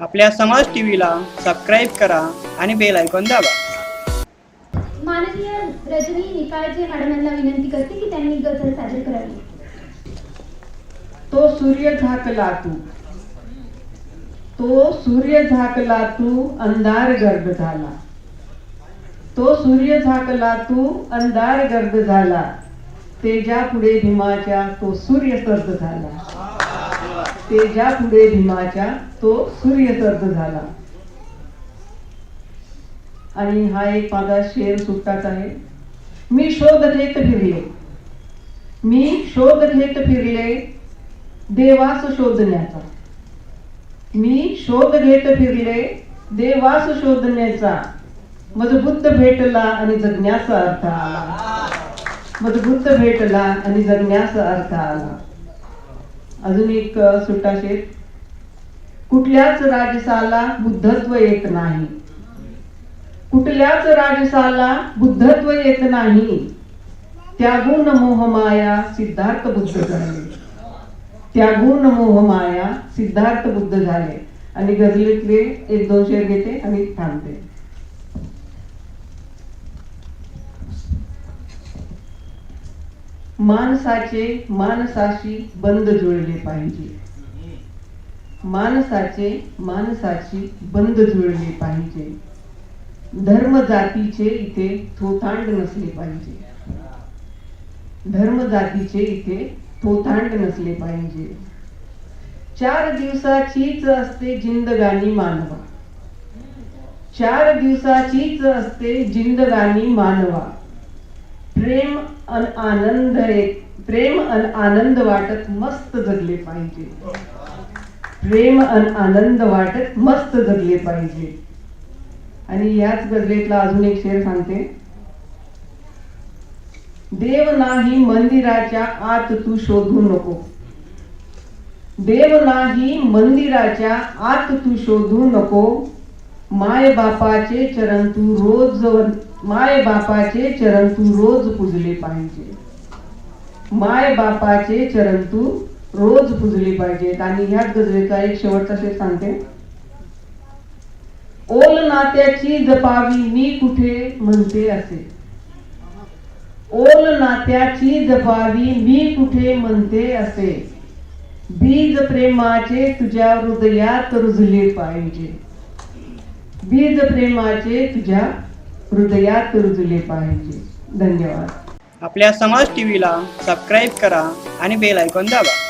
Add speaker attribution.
Speaker 1: आपल्या समाज टीव्हीला सबस्क्राईब करा आणि बेल आयकॉन दाबा.
Speaker 2: माननीय रजनी निकाळजे मॅडमांना विनंती करते की त्यांनी गझल सादर करावी.
Speaker 3: तो सूर्य झाकला तू. तो सूर्य झाकला तू अंधार गर्द झाला. तो सूर्य झाकला तू अंधार गर्द झाला. तेजा पुढे भीमाच्या तो सूर्य सर्द झाला. तेजा पुढे भीमाच्या तो सूर्य झाला. आणि हा एक माझा शेर सुट्टाच आहे. मी शोध घेत फिरले. मी शोध घेत फिरले देवास शोधण्याचा. मी शोध घेत फिरले देवास शोधण्याचा. मजबूत भेटला आणि जगण्याचा अर्थ आला. मजबूत भेटला आणि जगण्याचा अर्थ आला. अजून एक सुट्टा शेत कुठल्याच राजसाला बुद्धत्व येत नाही. कुठल्याच राजसाला बुद्धत्व येत नाही. त्यागून मोहमाया सिद्धार्थ बुद्ध झाले. त्यागून मोहमाया सिद्धार्थ बुद्ध झाले. आणि गजलेतले एक दोन शेर घेते आणि थांबते. माणसाचे माणसाशी बंद जुळले पाहिजे. माणसाचे माणसाशी बंद जुळले पाहिजे. धर्म जातीचे इथे थोतांड नसले पाहिजे. धर्म जातीचे इथे थोतांड नसले पाहिजे. चार दिवसाचीच असते जिंदगानी मानवा. चार दिवसाचीच असते जिंदगानी मानवा. प्रेम अन आनंद प्रेम अन आनंद वाटत मस्त जगले पाहिजे. प्रेम अन आनंद वाटत मस्त जगले पाहिजे. आणि याच गजलेतला अजून एक शेर सांगते. देव नाही मंदिराच्या आत तू शोधू नको. देव नाही मंदिराच्या आत तू शोधू नको. माय बापाचे चरण तू रोज माय बापाचे चरण तू रोज पुजले पाहिजे. माय बापाचे चरण तू रोज पुजले पाहिजेत आणि ह्याच गजरेचा एक शेवटचा शेर सांगते. ओल नात्याची जपावी मी कुठे म्हणते असे. ओल नात्याची जपावी मी कुठे म्हणते असे. बीज प्रेमाचे तुझ्या हृदयात रुजले पाहिजे. बीज प्रेमाचे तुझ्या हृदयात रुजले पाहिजे. धन्यवाद.
Speaker 1: आपल्या समाज टीव्हीला सबस्क्राईब करा आणि बेल ऐकून दाबा.